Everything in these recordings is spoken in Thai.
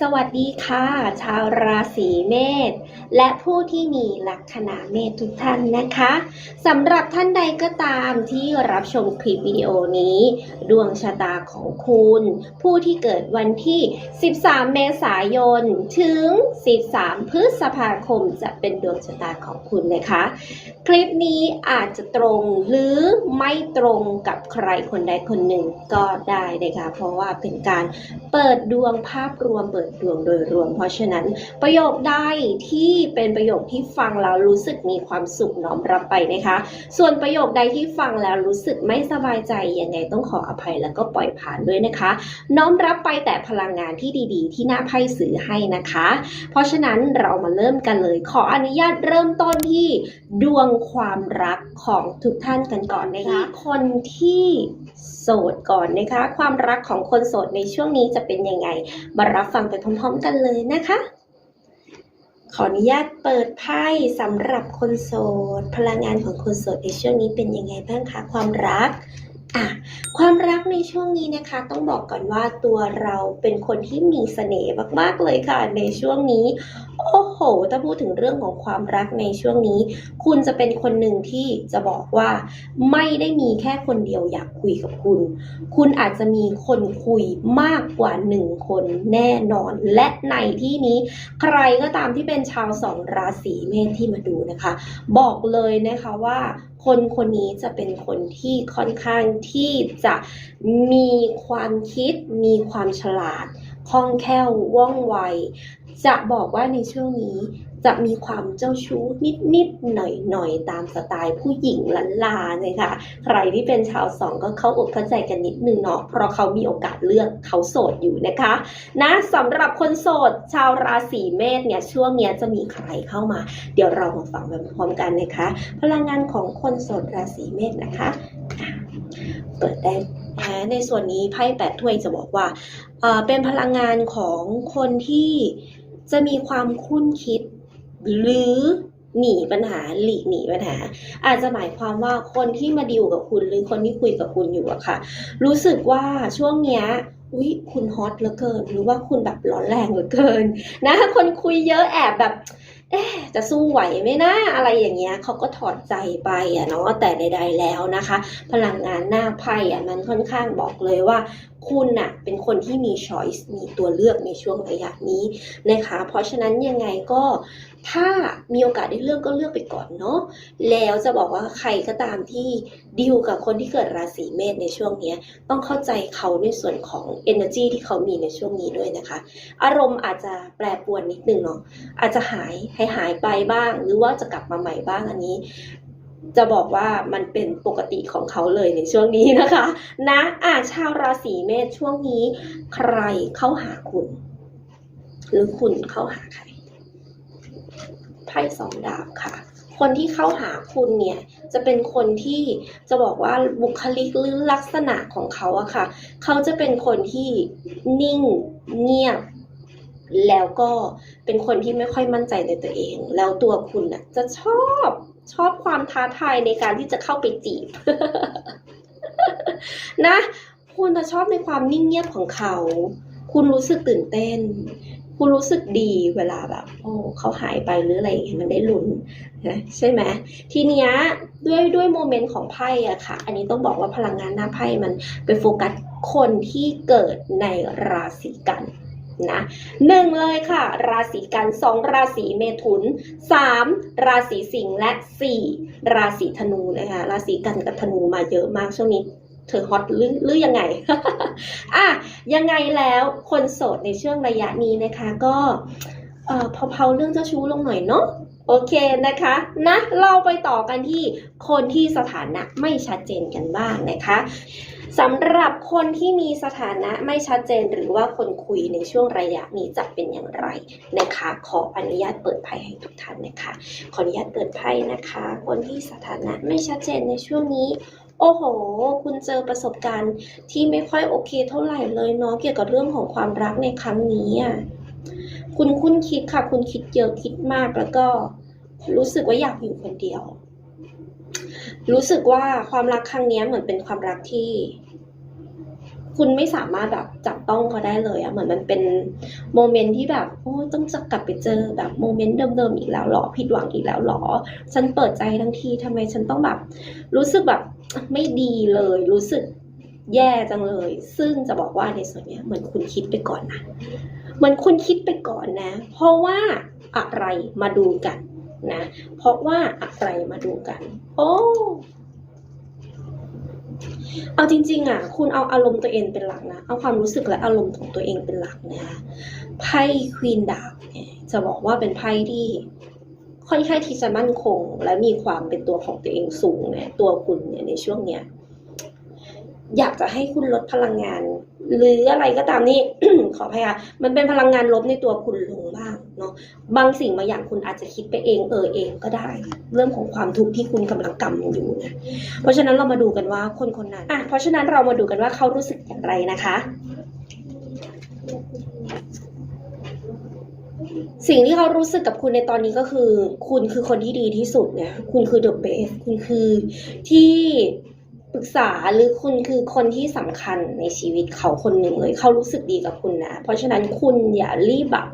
สวัสดีค่ะ ชาวราศีเมษและผู้ที่มีลัคนาเมษทุกท่านนะคะสำหรับท่านใดก็ตามที่รับชมคลิปวิดีโอนี้ ดวงชะตาของคุณ ผู้ที่เกิดวันที่ 13 เมษายน ถึง 13 พฤษภาคมจะเป็นดวงชะตาของคุณนะคะ คลิปนี้อาจจะตรงหรือไม่ตรงกับใครคนใดคนหนึ่งก็ได้นะคะเพราะว่าเป็นการเปิดดวงภาพรวมเปิดดวงโดยรวม เพราะฉะนั้นประโยคใดที่เป็นประโยคที่ฟังแล้วรู้สึกมีความสุขน้อมรับไปนะคะ ส่วนประโยคใดที่ฟังแล้วรู้สึกไม่สบายใจยังไงต้องขออภัยแล้วก็ปล่อยผ่านด้วยนะคะ น้อมรับไปแต่พลังงานที่ดี ๆ ที่หน้าไพ่สื่อให้นะคะ เพราะฉะนั้นเรามาเริ่มกันเลย ขออนุญาตเริ่มต้นที่ ดวงความรักของทุกท่านกันก่อนนะคะ คนที่โสดก่อนนะคะ ความรักของคนโสดในช่วงนี้จะเป็นยังไงมารับฟังไปพร้อมๆกันเลยนะคะ ขออนุญาตเปิดไพ่สำหรับคนโสด พลังงานของคนโสดในช่วงนี้เป็นยังไงบ้างคะความรักอะความรักในช่วงนี้นะคะ ต้องบอกก่อนว่าตัวเราเป็นคนที่มีเสน่ห์มากๆเลยค่ะ ในช่วงนี้โอ้โห ถ้าพูดถึงเรื่องของความรักในช่วงนี้ คุณจะเป็นคนหนึ่งที่จะบอกว่า ไม่ได้มีแค่คนเดียวอยากคุยกับคุณ คุณอาจจะมีคนคุยมากกว่าหนึ่งคนแน่นอน และในที่นี้ ใครก็ตามที่เป็นชาวสองราศีเมษที่มาดูนะคะ บอกเลยนะคะว่าคนคนนี้จะเป็นคนที่ค่อนข้างที่จะมีความคิด มีความฉลาดคล่องแคล่วว่องไว จะบอกว่าในช่วงนี้จะมีความเจ้าชู้นิดๆหน่อยๆตามสไตล์ผู้หญิงลันลาเลยค่ะ ใครที่เป็นชาวสองก็เข้าอกเข้าใจกันนิดนึงเนาะเพราะเขามีโอกาสเลือกเขาโสดอยู่นะคะ นะสำหรับคนโสดชาวราศีเมษเนี่ยช่วงเนี้ยจะมีใครเข้ามา เดี๋ยวเรามาฟังไปพร้อมกันนะคะ พลังงานของคนโสดราศีเมษนะคะเปิดได้ในส่วนนี้ไพ่แปดถ้วยจะบอกว่าเป็นพลังงานของคนที่ จะมีความคุ้นคิด หรือหนีปัญหาหลีกหนีปัญหา อาจจะหมายความว่าคนที่มาดิวกับคุณหรือคนที่คุยกับคุณอยู่อะค่ะ รู้สึกว่าช่วงเนี้ยอุ้ยคุณฮอตเหลือเกิน หรือว่าคุณแบบร้อนแรงเหลือเกิน นะ คนคุยเยอะแอบแบบ เอ๊จะสู้ไหวไหมนะอะไรอย่างเงี้ยเขาก็ถอดใจไปอะเนาะแต่ใด ๆ แล้วนะคะ พลังงานหน้าไพ่อะมันค่อนข้างบอกเลยว่า คุณน่ะเป็นคนที่มีช้อยส์มีตัวเลือกในช่วงระยะนี้นะคะ เพราะฉะนั้นยังไงก็ ถ้ามีโอกาสได้เลือกก็เลือกไปก่อนเนาะแล้วจะบอกว่าใครก็ตามที่ดิวกับคนที่เกิดราศีเมษในช่วงนี้ต้องเข้าใจเขาในส่วนของ energy ที่เขามีในช่วงนี้ด้วยนะคะ อารมณ์อาจจะแปรปรวนนิดนึงเนาะอาจจะหายให้หายไปบ้าง หรือว่าจะกลับมาใหม่บ้างอันนี้จะบอกว่ามันเป็นปกติของเขาเลยในช่วงนี้นะคะ นะอ่าชาวราศีเมษช่วงนี้ ใครเข้าหาคุณ หรือคุณเข้าหาใคร ไพ่สองดาบค่ะ คนที่เข้าหาคุณเนี่ยจะเป็นคนที่จะบอกว่าบุคลิกหรือลักษณะของเขาอะค่ะ เขาจะเป็นคนที่นิ่งเงียบแล้วก็เป็นคนที่ไม่ค่อยมั่นใจในตัวเอง แล้วตัวคุณน่ะจะชอบชอบความท้าทายในการที่จะเข้าไปจีบ นะ คุณจะชอบในความนิ่งเงียบของเขา คุณรู้สึกตื่นเต้น คุณรู้สึกดีเวลาแบบ โอ้เขาหายไปหรืออะไรอย่างเงี้ยมันได้ลุ้นนะใช่ไหมทีเนี้ยด้วยด้วยโมเมนต์ของไพ่อะค่ะ อันนี้ต้องบอกว่าพลังงานหน้าไพ่มันไปโฟกัสคนที่เกิดในราศีกันนะหนึ่งเลยค่ะ ราศีกันสองราศีเมถุนสามราศีสิงห์และสี่ราศีธนูนะคะราศีกันกับธนูมาเยอะมากช่วงนี้ ธอฮอตหรือหรือยังไง อะยังไงแล้วคนโสดในช่วงระยะนี้นะคะ ก็เอ่อเผาๆเรื่องเจ้าชู้ลงหน่อยเนาะโอเคนะคะนะเราไปต่อกันที่คนที่สถานะไม่ชัดเจนกันบ้างนะคะสำหรับคนที่มีสถานะไม่ชัดเจนหรือว่าคนคุยในช่วงระยะนี้จะเป็นอย่างไรนะคะ ขออนุญาตเปิดไพ่ให้ทุกท่านนะคะ ขออนุญาตเปิดไพ่นะคะ คนที่สถานะไม่ชัดเจนในช่วงนี้ โอ้โห คุณเจอประสบการณ์ที่ไม่ค่อยโอเคเท่าไหร่เลยเนาะเกี่ยวกับเรื่องของความรักในครั้งนี้อะคุณคุ้นคิดค่ะ คุณคิดเยอะคิดมากแล้วก็ รู้สึกว่าอยากอยู่คนเดียว รู้สึกว่าความรักครั้งนี้เหมือนเป็นความรักที่ คุณไม่สามารถแบบจับต้องเขาได้เลยอะเหมือนมันเป็นโมเมนต์ที่แบบโอ้ต้องจะกลับไปเจอแบบโมเมนต์เดิมๆอีกแล้วหรอผิดหวังอีกแล้วหรอ ฉันเปิดใจทั้งทีทำไมฉันต้องแบบ รู้สึกแบบไม่ดีเลย รู้สึกแย่จังเลย ซึ่งจะบอกว่าในส่วนเนี้ยเหมือนคุณคิดไปก่อนนะเหมือนคุณคิดไปก่อนนะ เพราะว่าอะไรมาดูกันนะ เพราะว่าอะไรมาดูกัน โอ้ เอาจริงๆอะคุณเอาอารมณ์ตัวเองเป็นหลักนะ เอาความรู้สึกและอารมณ์ของตัวเองเป็นหลักนะคะไพ่ควีนดาบเนี่ยจะบอกว่าเป็นไพ่ที่ค่อนข้างที่จะมั่นคง และมีความเป็นตัวของตัวเองสูงเนี่ยตัวคุณเนี่ยในช่วงเนี้ย อยากจะให้คุณลดพลังงาน หรืออะไรก็ตามนี่ ขออภัยค่ะมันเป็นพลังงานลบในตัวคุณลงบ้างเนาะบางสิ่งบางอย่างคุณอาจจะคิดไปเองเออเองก็ได้ เรื่องของความทุกข์ที่คุณกำลังกำอยู่นะเพราะฉะนั้นเรามาดูกันว่าคนคนนั้นอะเพราะฉะนั้นเรามาดูกันว่าเขารู้สึกอย่างไรนะคะสิ่งที่เขารู้สึกกับคุณในตอนนี้ก็คือ คุณคือคนที่ดีที่สุดเนี่ยคุณคือ the best คุณคือที่ ปรึกษาหรือคุณคือคนที่สำคัญในชีวิตเขาคนหนึ่งเลยเขารู้สึกดีกับคุณนะ เพราะฉะนั้นคุณอย่ารีบแบบ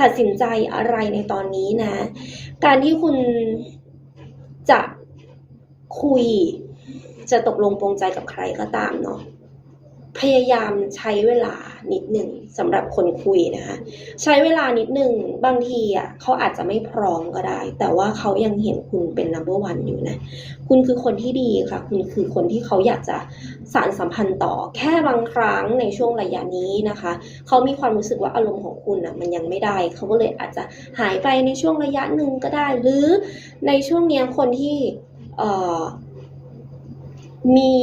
ตัดสินใจอะไรในตอนนี้นะ การที่คุณจะคุยจะตกลงปรงใจกับใครก็ตามเนาะ พยายามใช้เวลานิดหนึ่งสำหรับคนคุยนะคะใช้เวลานิดหนึ่งบางทีอะเขาอาจจะไม่พร้อมก็ได้ แต่ว่าเขายังเห็นคุณเป็น number one อยู่นะ คุณคือคนที่ดีค่ะ คุณคือคนที่เขาอยากจะสานสัมพันธ์ต่อ แค่บางครั้งในช่วงระยะนี้นะคะ เขามีความรู้สึกว่าอารมณ์ของคุณอะมันยังไม่ได้ เขาก็เลยอาจจะหายไปในช่วงระยะหนึ่งก็ได้ หรือในช่วงเนี้ยคนที่มี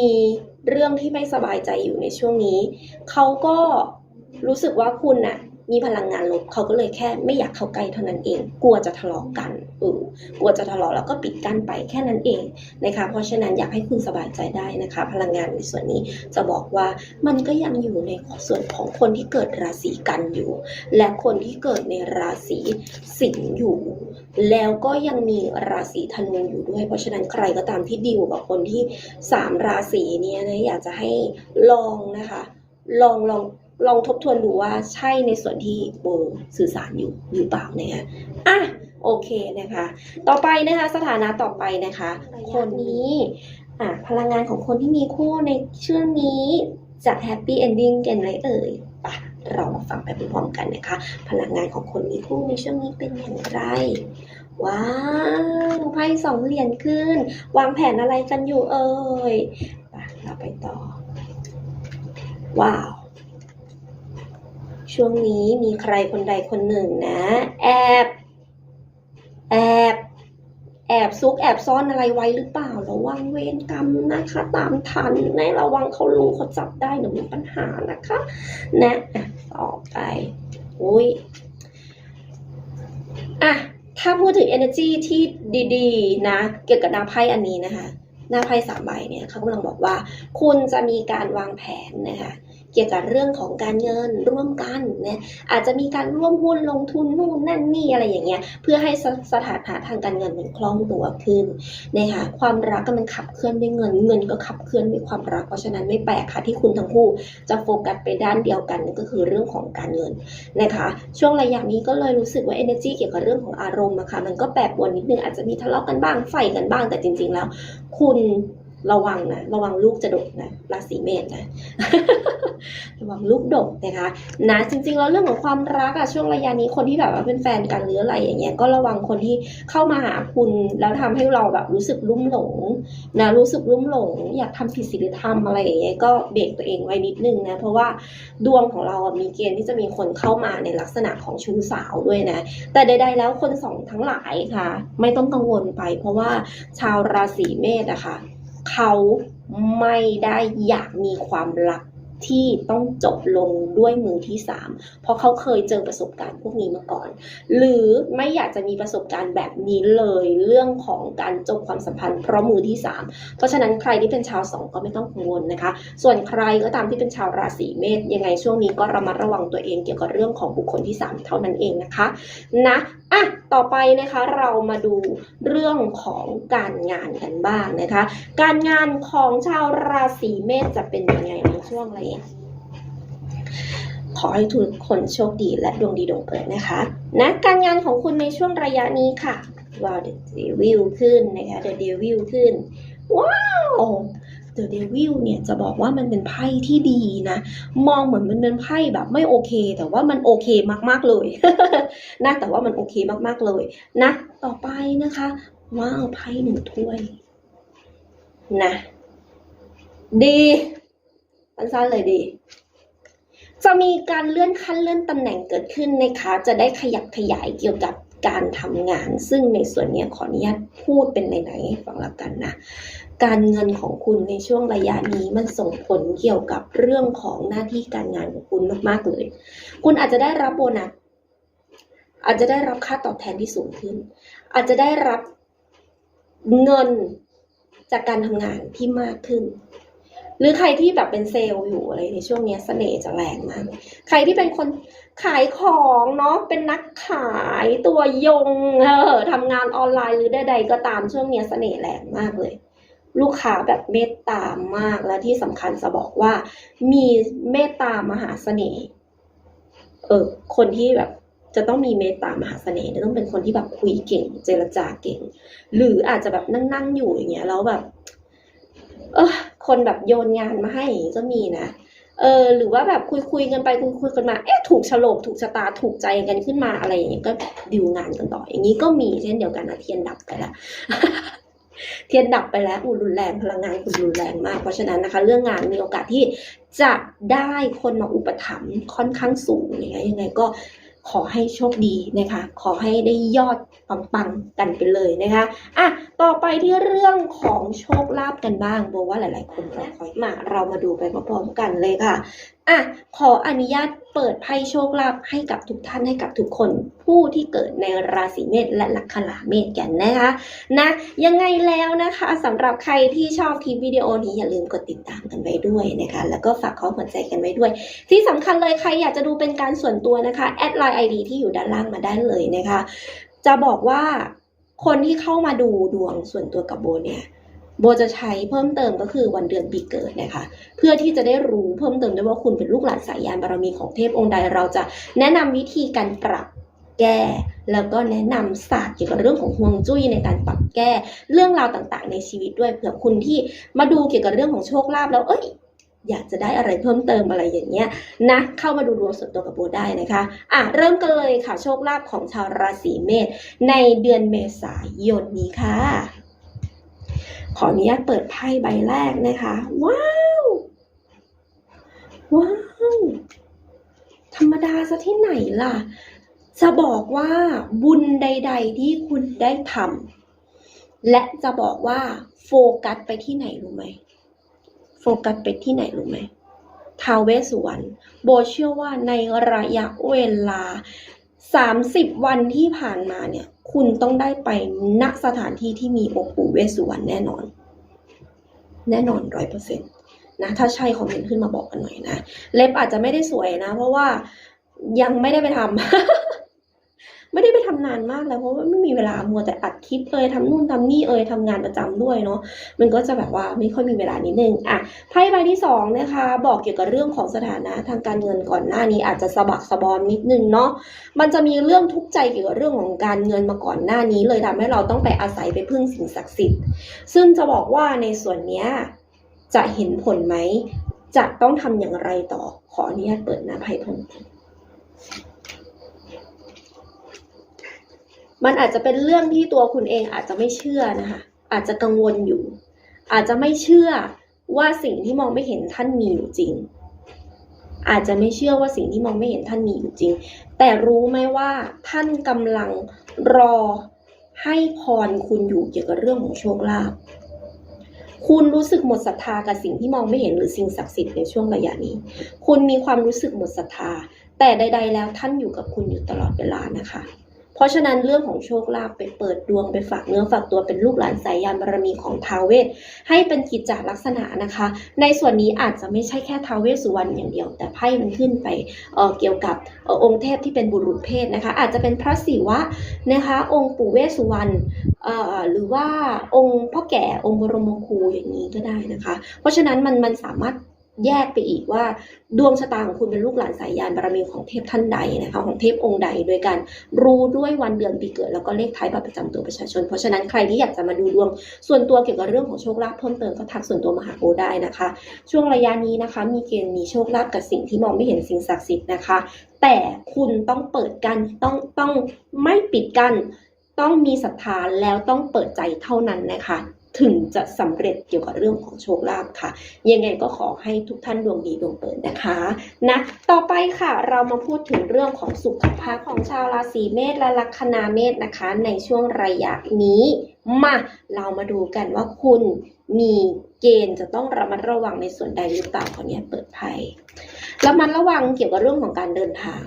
เรื่องที่ไม่สบายใจอยู่ในช่วงนี้ เขาก็รู้สึกว่าคุณน่ะ มีพลังงานลบเขาก็เลยแค่ไม่อยากเข้าใกล้เท่านั้นเอง กลัวจะทะเลาะกันเออกลัวจะทะเลาะแล้วก็ปิดกั้นไปแค่นั้นเองนะคะ เพราะฉะนั้นอยากให้คุณสบายใจได้นะคะ พลังงานในส่วนนี้จะบอกว่ามันก็ยังอยู่ในส่วนของคนที่เกิดราศีกันอยู่ และคนที่เกิดในราศีสิงห์อยู่ แล้วก็ยังมีราศีธนูอยู่ด้วย เพราะฉะนั้นใครก็ตามที่ดีลกับคนที่สามราศีเนี้นะอยากจะให้ลองนะคะ ลองลอง ลองทบทวนดูว่าใช่ในส่วนที่โบสื่อสารอยู่หรือเปล่านะคะอะโอเคนะคะ ต่อไปนะคะสถานะต่อไปนะคะ คนนี้อะพลังงานของคนที่มีคู่ในช่วงนี้จะแฮปปี้เอนดิ้งกันไหมเอ่ยปะเรามาฟังไปพร้อมกันนะคะ พลังงานของคนมีคู่ในช่วงนี้เป็นอย่างไร ว้าวไพ่สองเหรียญขึ้น วางแผนอะไรกันอยู่เอ่ยไปเราไปต่อ ว้าว ช่วงนี้มีใครคนใดคนหนึ่งนะ แอบ แอบ แอบซุกแอบซ่อนอะไรไว้หรือเปล่า ระวังเวรกรรมนะคะ ตามทันนะระวังเขารู้เขาจับได้เดี๋ยวมีปัญหานะคะ นะต่อไปอุ้ยอะถ้าพูดถึง energy ที่ดีๆ นะ เกี่ยวกับหน้าไพ่อันนี้นะคะ หน้าไพ่สามใบเนี่ยเขากำลังบอกว่า คุณจะมีการวางแผนนะคะ เกี่ยวกับเรื่องของการเงินร่วมกันนี่ยอาจจะมีการร่วมหุ้นลงทุนนู่นนั่นนี่อะไรอย่างเงี้ยเพื่อให้สสถานะทางการเงินมันคล่องตัวขึ้นนะคะความรักก็มันขับเคลื่อนด้วยเงินเงินก็ขับเคลื่อนด้วยความรักเพราะฉะนั้นไม่แปลกค่ะที่คุณทั้งคู่จะโฟกัสไปด้านเดียวกันนั่นก็คือเรื่องของการเงินนะคะช่วงระยะนี้ก็เลยรู้สึกว่า energy เกี่ยวกับเรื่องของอารมณ์อะค่ะมันก็แปรปรวนนิดนึงอาจจะมีทะเลาะกันบ้างไฟกันบ้างแต่จริง ๆ แล้ว คุณ ระวังนะระวังลูกจะดกนะราศีเมษนะระวังลูกดกนะคะนะจริงๆแล้วเรื่องของความรักอะช่วงระยะนี้คนที่แบบว่าเป็นแฟนกันหรืออะไรอย่างเงี้ยก็ระวังคนที่เข้ามาหาคุณแล้วทำให้เราแบบรู้สึกลุ่มหลงนะรู้สึกลุ่มหลง อยากทำผิดศีลธรรมอะไรอย่างเงี้ยก็เบรกตัวเองไว้นิดนึงนะเพราะว่าดวงของเราอะมีเกณฑ์ที่จะมีคนเข้ามาในลักษณะของชู้สาวด้วยนะแต่ใดๆแล้วคนสองทั้งหลายค่ะ ไม่ต้องกังวลไป เพราะว่าชาวราศีเมษอะค่ะ เขาไม่ได้อยากมีความรักที่ต้องจบลงด้วยมือที่สามเพราะเขาเคยเจอประสบการณ์พวกนี้มาก่อน หรือไม่อยากจะมีประสบการณ์แบบนี้เลยเรื่องของการจบความสัมพันธ์เพราะมือที่สามเพราะฉะนั้นใครที่เป็นชาวสองก็ไม่ต้องกังวลนะคะ ส่วนใครก็ตามที่เป็นชาวราศีเมษยังไงช่วงนี้ก็ระมัดระวังตัวเองเกี่ยวกับเรื่องของบุคคลที่สามเท่านั้นเองนะคะนะ อะต่อไปนะคะเรามาดูเรื่องของการงานกันบ้างนะคะ การงานของชาวราศีเมษจะเป็นยังไงในช่วงระยะขอให้ทุกคนโชคดีและดวงดีดวงเปิดนะคะนะการงานของคุณในช่วงระยะนี้ค่ะว้าว The Devil ขึ้นนะคะ The Devil ขึ้น ว้าว The Devil เนี่ยจะบอกว่ามันเป็นไพ่ที่ดีนะ มองเหมือนมันเป็นไพ่แบบไม่โอเค แต่ว่ามันโอเคมากๆเลยนะแต่ว่ามันโอเคมากๆเลยนะต่อไปนะคะว้าวไพ่หนึ่งถ้วยนะดีสั้นๆเลยดีจะมีการเลื่อนขั้นเลื่อนตำแหน่งเกิดขึ้นนะคะ จะได้ขยับขยายเกี่ยวกับการทำงาน ซึ่งในส่วนนี้ขออนุญาตพูดเป็นไหนๆฟังละกันนะ การเงินของคุณในช่วงระยะนี้มันส่งผลเกี่ยวกับเรื่องของหน้าที่การงานของคุณมากๆเลย คุณอาจจะได้รับโบนัสอาจจะได้รับค่าตอบแทนที่สูงขึ้น อาจจะได้รับเงินจากการทำงานที่มากขึ้น หรือใครที่แบบเป็นเซลล์อยู่อะไรในช่วงนี้ยเสน่ห์จะแรงมาก ใครที่เป็นคนขายของเนาะเป็นนักขายตัวยงเออทำงานออนไลน์หรือใดๆก็ตามช่วงนี้ยเสน่ห์แรงมากเลย ลูกค้าแบบเมตตามากและที่สำคัญจะบอกว่า มีเมตตามหาเสน่ห์เออคนที่แบบจะต้องมีเมตตามหาเสน่ห์ต้องเป็นคนที่แบบคุยเก่ง เจรจาเก่ง หรืออาจจะแบบนั่งๆอยู่อย่างเงี้ยแล้วแบบ เออคนแบบโยนงานมาให้ก็มีนะเออหรือว่าแบบคุยคุยๆกันไปคุยคุยกันมา เอ๊ะถูกฉลกถูกชะตาถูกใจกันขึ้นมาอะไรอย่างเงี้ยก็ดิวงานกันต่อ อย่างนี้ก็มีเช่นเดียวกันนะเทียนดับไปละ เทียนดับไปแล้วอุรุนแรงพลังงานคุณรุนแรงมาก เพราะฉะนั้นนะคะ เรื่องงานมีโอกาสที่จะได้คนมาอุปถัมภ์ค่อนข้างสูงอย่างเงี้ยยังไงก็ขอให้โชคดีนะคะ ขอให้ได้ยอดปังๆกันไปเลยนะคะ อะ ต่อไปที่เรื่องของโชคลาภกันบ้างโบว่าหลาย ๆ คนรอคอยมาเรามาดูไปพร้อมๆกันเลยค่ะอะขออนุญาตเปิดไพ่โชคลาภให้กับทุกท่านให้กับทุกคนผู้ที่เกิดในราศีเมษและลัคนาเมษกันนะคะนะยังไงแล้วนะคะสำหรับใครที่ชอบคลิปวิดีโอนี้อย่าลืมกดติดตามกันไว้ด้วยนะคะแล้วก็ฝากข้อหัวใจกันไว้ด้วย ที่สำคัญเลยใครอยากจะดูเป็นการส่วนตัวนะคะแอดไลน์ไอดีที่อยู่ด้านล่างมาได้เลยนะคะจะบอกว่า คนที่เข้ามาดูดวงส่วนตัวกับโบเนี่ยโบจะใช้เพิ่มเติมก็คือวันเดือนปีเกิดนะคะ เพื่อที่จะได้รู้เพิ่มเติมด้วยว่าคุณเป็นลูกหลานสายยานบารมีของเทพองค์ใดเราจะแนะนำวิธีการปรับแก้ แล้วก็แนะนำศาสตร์เกี่ยวกับเรื่องของฮวงจุ้ยในการปรับแก้เรื่องราวต่างๆ ในชีวิตด้วยเผื่อคุณที่มาดูเกี่ยวกับเรื่องของโชคลาภแล้วเอ้ย อยากจะได้อะไรเพิ่มเติมอะไรอย่างเงี้ยนะเข้ามาดูดวงส่วนตัวกับโบได้นะคะอะเริ่มกันเลยค่ะโชคลาภของชาวราศีเมษในเดือนเมษายนนี้ค่ะ ขออนุญาตเปิดไพ่ใบแรกนะคะ ว้าวว้าวธรรมดาซะที่ไหนล่ะ จะบอกว่าบุญใด ๆ ที่คุณได้ทำและจะบอกว่าโฟกัสไปที่ไหนรู้ไหม โฟกัสไปที่ไหนรู้ไหมท้าวเวสสุวรรณโบเชื่อว่าในระยะเวลา 30 วันที่ผ่านมาเนี่ย คุณต้องได้ไปณสถานที่ที่มีองค์ปู่เวสสุวรรณแน่นอน แน่นอนร้อยเปอร์เซ็นต์นะ ถ้าใช่คอมเมนต์ขึ้นมาบอกกันหน่อยนะ เล็บอาจจะไม่ได้สวยนะ เพราะว่ายังไม่ได้ไปทำ ทำนานมากแล้วเพราะว่าไม่มีเวลามัวแต่อัดคลิปเอ่ยทำนู่นทำนี่เอ่ยทำงานประจำด้วยเนาะมันก็จะแบบว่าไม่ค่อยมีเวลานิดนึงอะไพ่ใบที่สองนะคะบอกเกี่ยวกับเรื่องของสถานะทางการเงินก่อนหน้านี้อาจจะสะบักสะบอมนิดนึงเนาะมันจะมีเรื่องทุกข์ใจเกี่ยวกับเรื่องของการเงินมาก่อนหน้านี้ เลยทำให้เราต้องไปอาศัยไปพึ่งสิ่งศักดิ์สิทธิ์ ซึ่งจะบอกว่าในส่วนเนี้ยจะเห็นผลไหมจะต้องทำอย่างไรต่อขออนุญาตเปิดหน้าไพ่พิ่มเติ มันอาจจะเป็นเรื่องที่ตัวคุณเองอาจจะไม่เชื่อนะคะ อาจจะกังวลอยู่ อาจจะไม่เชื่อว่าสิ่งที่มองไม่เห็นท่านมีอยู่จริง อาจจะไม่เชื่อว่าสิ่งที่มองไม่เห็นท่านมีอยู่จริง แต่รู้ไหมว่าท่านกำลังรอให้พรคุณอยู่เกี่ยวกับเรื่องของโชคลาภคุณรู้สึกหมดศรัทธากับสิ่งที่มองไม่เห็นหรือสิ่งศักดิ์สิทธิ์ในช่วงระยะนี้ คุณมีความรู้สึกหมดศรัทธา แต่ใด ๆ แล้วท่านอยู่กับคุณอยู่ตลอดเวลานะคะ ราะฉะนั้นเรื่องของโชคลาภไปเปิดดวงไปฝากเนื้อฝากตัวเป็นลูกหลานสายยานบารมีของท้าวเวสให้เป็นกิจจลักษณะนะคะ ในส่วนนี้อาจจะไม่ใช่แค่ท้าวเวสสุวรรณอย่างเดียว แต่ไพ่มันขึ้นไปเออเกี่ยวกับออองค์เทพที่เป็นบุรุษเพศนะคะ อาจจะเป็นพระศิวะนะคะ องค์ปู่เวสสุวรรณหรือว่าองค์พ่อแก่องค์บรมครูอย่างนี้ก็ได้นะคะ เพราะฉะนั้นมันมันสามารถ แยกไปอีกว่าดวงชะตาของคุณเป็นลูกหลานสายยานบารมีของเทพท่านใดนะคะ ของเทพองค์ใดโดยการรู้ด้วยวันเดือนปีเกิดแล้วก็เลขท้ายบัตรประจำตัวประชาชน เพราะฉะนั้นใครที่อยากจะมาดูดวงส่วนตัวเกี่ยวกับเรื่องของโชคลาภเพิ่มเติมก็ทักส่วนตัวมาหาโอได้นะคะ ช่วงระยะนี้นะคะ มีเกณฑ์มีโชคลาภกับสิ่งที่มองไม่เห็นสิ่งศักดิ์สิทธิ์นะคะ แต่คุณต้องเปิดกันต้องต้องไม่ปิดกันต้องมีศรัทธาแล้วต้องเปิดใจเท่านั้นนะคะ ถึงจะสำเร็จเกี่ยวกับเรื่องของโชคลาภค่ะ ยังไงก็ขอให้ทุกท่านดวงดีดวงเปิดนะคะนะต่อไปค่ะเรามาพูดถึงเรื่องของสุขภาพของชาวราศีเมษและลัคนาเมษนะคะ ในช่วงระยะนี้มาเรามาดูกันว่าคุณมีเกณฑ์จะต้องระมัดระวังในส่วนใดหรือเปล่าขอเนี่ยเปิดไพ่ระมัดระวังเกี่ยวกับเรื่องของการเดินทาง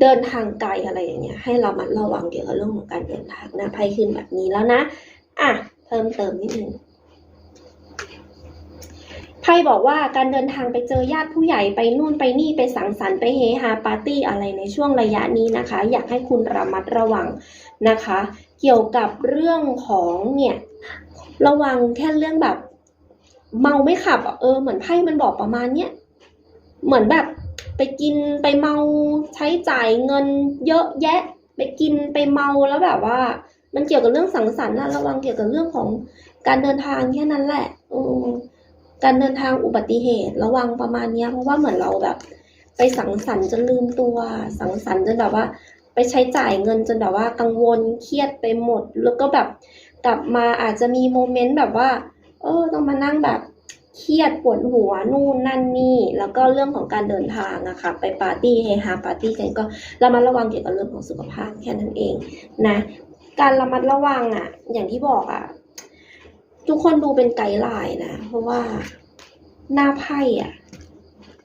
เดินทางไกลอะไรอย่างเงี้ยให้เรามัดระวังเกี่ยวกับเรื่องของการเดินทางนะไพ่ขึ้นแบบนี้แล้วนะ อะเพิ่มเติมนิดนึงไพ่บอกว่าการเดินทางไปเจอญาติผู้ใหญ่ไปนู่นไปนี่ไปสังสรรค์ไปเฮฮาปาร์ตี้อะไรในช่วงระยะนี้นะคะ อยากให้คุณระมัดระวังนะคะ เกี่ยวกับเรื่องของเนี่ยระวังแค่เรื่องแบบ เมาไม่ขับเออเหมือนไพ่มันบอกประมาณเนี้ยเหมือนแบบไปกินไปเมาใช้จ่ายเงินเยอะแยะ ไปกินไปเมาแล้วแบบว่า มันเกี่ยวกับเรื่องสังสรรค์นะระวังเกี่ยวกับเรื่องของการเดินทางแค่นั้นแหละอืการเดินทางอุบัติเหตุ ระวังประมาณเนี้ยเพราะว่าเหมือนเราแบบ ไปสังสรรค์จนลืมตัว สังสรรค์จนแบบว่า ไปใช้จ่ายเงินจนแบบว่ากังวลเครียดไปหมด แล้วก็แบบกลับมาอาจจะมีโมเมนต์แบบว่า เออต้องมานั่งแบบเครียดปวดหัวนู่นนั่นนี่ แล้วก็เรื่องของการเดินทางอะค่ะไปปาร์ตี้เฮฮาปาร์ตี้กันก็เระมัดระวังเกี่ยวกับเรื่องของสุขภาพแค่นั้นเองนะ การระมัดระวังอะอย่างที่บอกอะทุกคนดูเป็นไกด์ไลน์นะ เพราะว่าหน้าไพ่อะ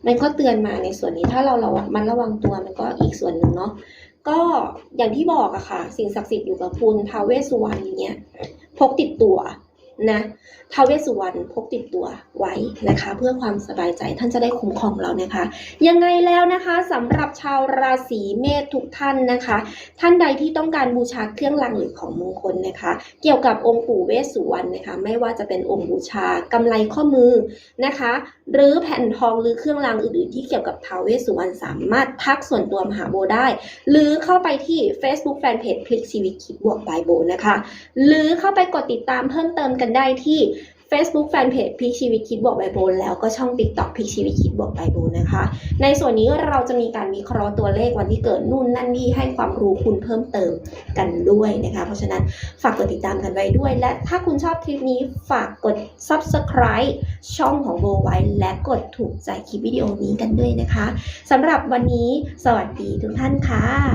มันก็เตือนมาในส่วนนี้ถ้าเราเรามันระวังตัวมันก็อีกส่วนหนึ่งเนาะก็อย่างที่บอกอะค่ะ สิ่งศักดิ์สิทธิ์อยู่กับคุณท้าวเวสสุวรรณเนี่ยพกติดตัว นะท้าวเวสสุวรรณพกติดตัวไว้นะคะ เพื่อความสบายใจท่านจะได้คุ้มครองเรานะคะ ยังไงแล้วนะคะสำหรับชาวราศีเมษทุกท่านนะคะ ท่านใดที่ต้องการบูชาเครื่องรางหรือของมงคลนะคะ เกี่ยวกับองค์ปู่เวสสุวรรณนะคะ ไม่ว่าจะเป็นองค์บูชากำไรข้อมือนะคะหรือแผ่นทองหรือเครื่องรางอื่นๆ ที่เกี่ยวกับท้าวเวสสุวรรณสามารถทักส่วนตัวมหาโบได้ หรือเข้าไปที่ Facebook Fanpage พลิกชีวิตคิดบวกบายโบนะคะ หรือเข้าไปกดติดตามเพิ่มเติมกันได้ที่ Facebook Fanpage พลิชีวิตคิดบวกไบโบนแล้วก็ช่อง TikTok พลิชีวิตคิดบวกไบโบนนะคะ ในส่วนนี้เราจะมีการวิเคราะห์ตัวเลขวันที่เกิดนู่นนั่นนี่ให้ความรู้คุณเพิ่มเติมกันด้วยนะคะ เพราะฉะนั้นฝากกดติดตามกันไว้ด้วย และถ้าคุณชอบคลิปนี้ฝากกด Subscribe ช่องของโบไว้ และกดถูกใจคลิปวิดีโอนี้กันด้วยนะคะสำหรับวันนี้สวัสดีทุกท่านค่ะ